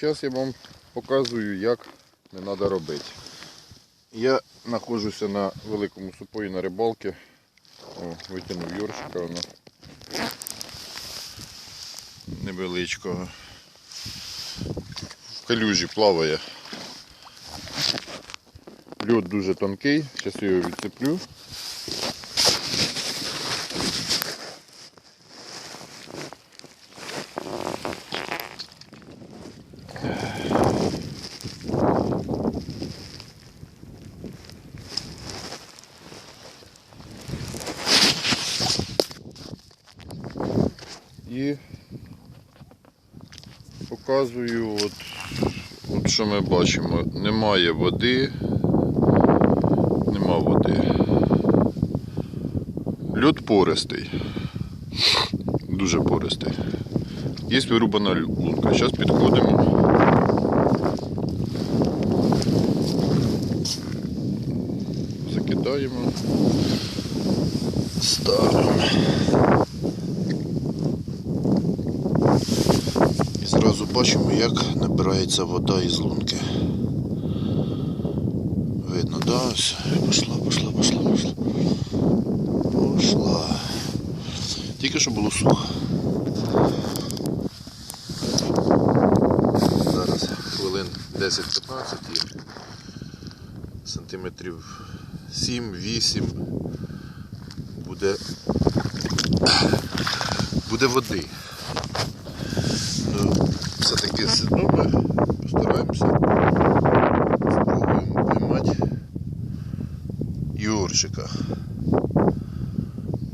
Зараз я вам показую, як не треба робити. Я знаходжуся на великому супої на рибалці. О, витягнув Йоршика воно. Невеличкого. В калюжі плаває. Льод дуже тонкий, зараз його відцеплю. І показую, от, от що ми бачимо. Немає води. Нема води. Льод пористий. Дуже пористий. Є вирубана лунка. Зараз підходимо. Закидаємо. Ставимо. І зразу бачимо, як набирається вода із лунки. Видно, да? Ось. Пішла, пішла, пішла, пішла. Пішла. Тільки що було сухо. Зараз хвилин 10-15 і сантиметрів 7-8 буде, буде води. Все-таки ну, постараємося спробуємо поймати Юрчика.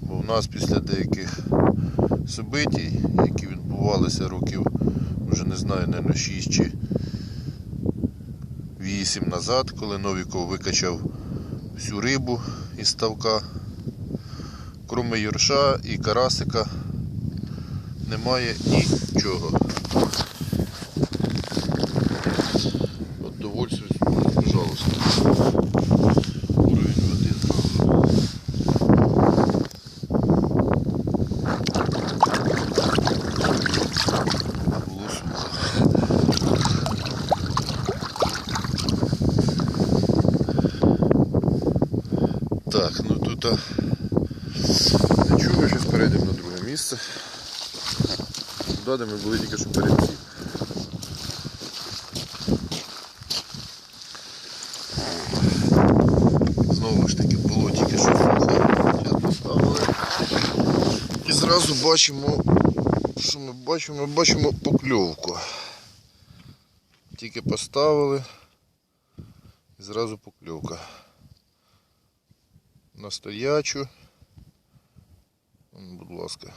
Бо в нас після деяких собитій, які відбувалися років, вже не знаю, не 6 чи 8 назад, коли Новіков викачав всю рибу із ставка, кроме Юрша і карасика, немає нічого. От пожалуйста. Уровень води. Так, ну тут а, нічого, зараз перейдемо на друге місце. Туди, ми були тільки що перед. Знову ж таки було тільки що. Поставили. І зразу бачимо, що ми бачимо? Ми бачимо покльовку. Тільки поставили. І зразу покльовка. На стоячу. Будь ласка.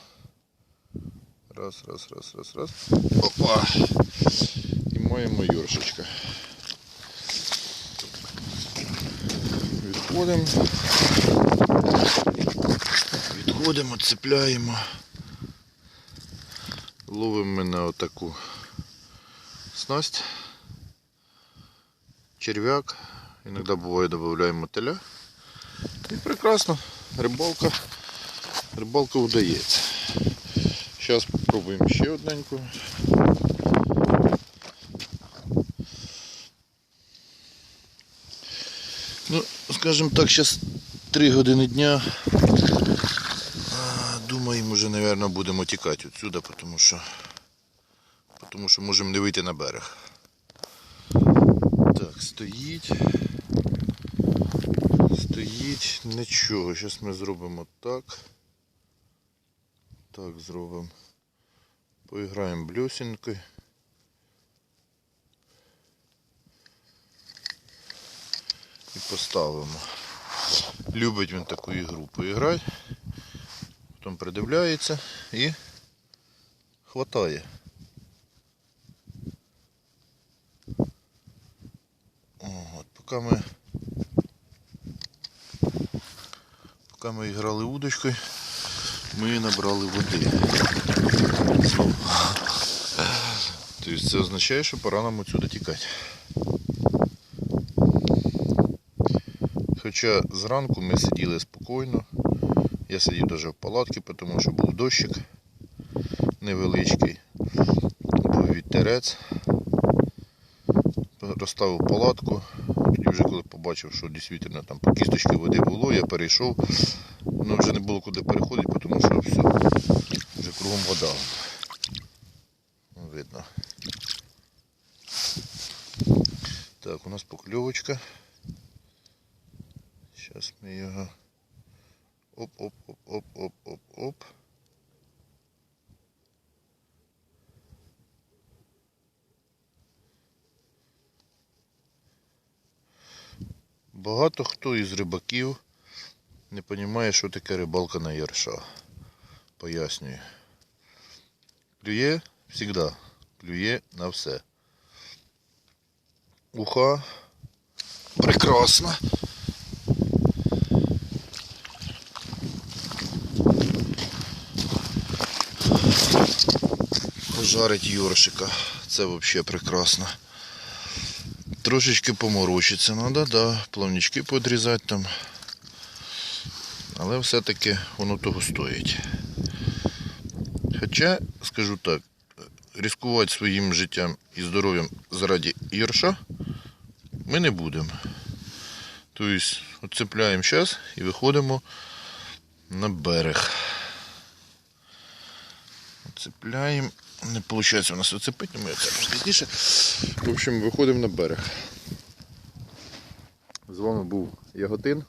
Раз, раз, раз, раз, раз. Опа. І маємо Йоршечка. Відходимо. Відходимо, цепляємо. Ловимо на отаку снасть. Черв'як. Іноді буває додаємо мотиля. І прекрасно. Рибалка. Рибалка вдається. Зараз спробуємо ще одненьку. Ну, скажімо так, зараз 3 години дня. Думаємо, вже, мабуть, будемо тікати відсюди, тому що, тому що можемо не вийти на берег. Так, стоїть. Стоїть нічого. Зараз ми зробимо так. Так зробимо. Поіграємо блюсінкою. І поставимо. Любить він таку ігру поіграти. Потім придивляється і хватає. От, поки ми поки ми грали удочкою, ми набрали води. Тобто це означає, що пора нам отсюди тікати. Хоча зранку ми сиділи спокійно. Я сидів навіть в палатці, тому що був дощик невеличкий, був вітерець. розставив палатку. Тоді вже коли побачив, що дійсно там по кісточки води було, я перейшов. Ну вже не було куди переходити, тому що все, вже кругом вода. Видно. Так, у нас покльовочка. Зараз ми його. Оп-оп-оп-оп-оп-оп-оп. Багато хто із рибаків не розуміє, що таке рибалка на ярша. Пояснюю. Клює завжди. Клює на все. Уха прекрасна. Пожарить Йоршика. Це взагалі прекрасно. Трошечки поморочиться треба, да, плавнички подрізати там. Але все-таки воно того стоїть. Хоча, скажу так, ризикувати своїм життям і здоров'ям заради ірша ми не будемо. Тобто, оцепляємо зараз і виходимо на берег. Оцепляємо. Не виходить у нас оцепити, ми оцепимо пізніше. В общем, виходимо на берег. З вами був Яготин.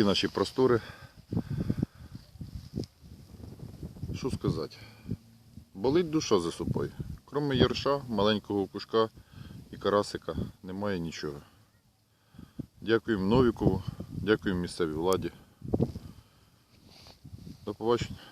Такі наші простори. Що сказати? Болить душа за супою. Кроме ярша, маленького кушка і карасика немає нічого. Дякуємо Новікову, дякуємо місцевій владі. До побачення.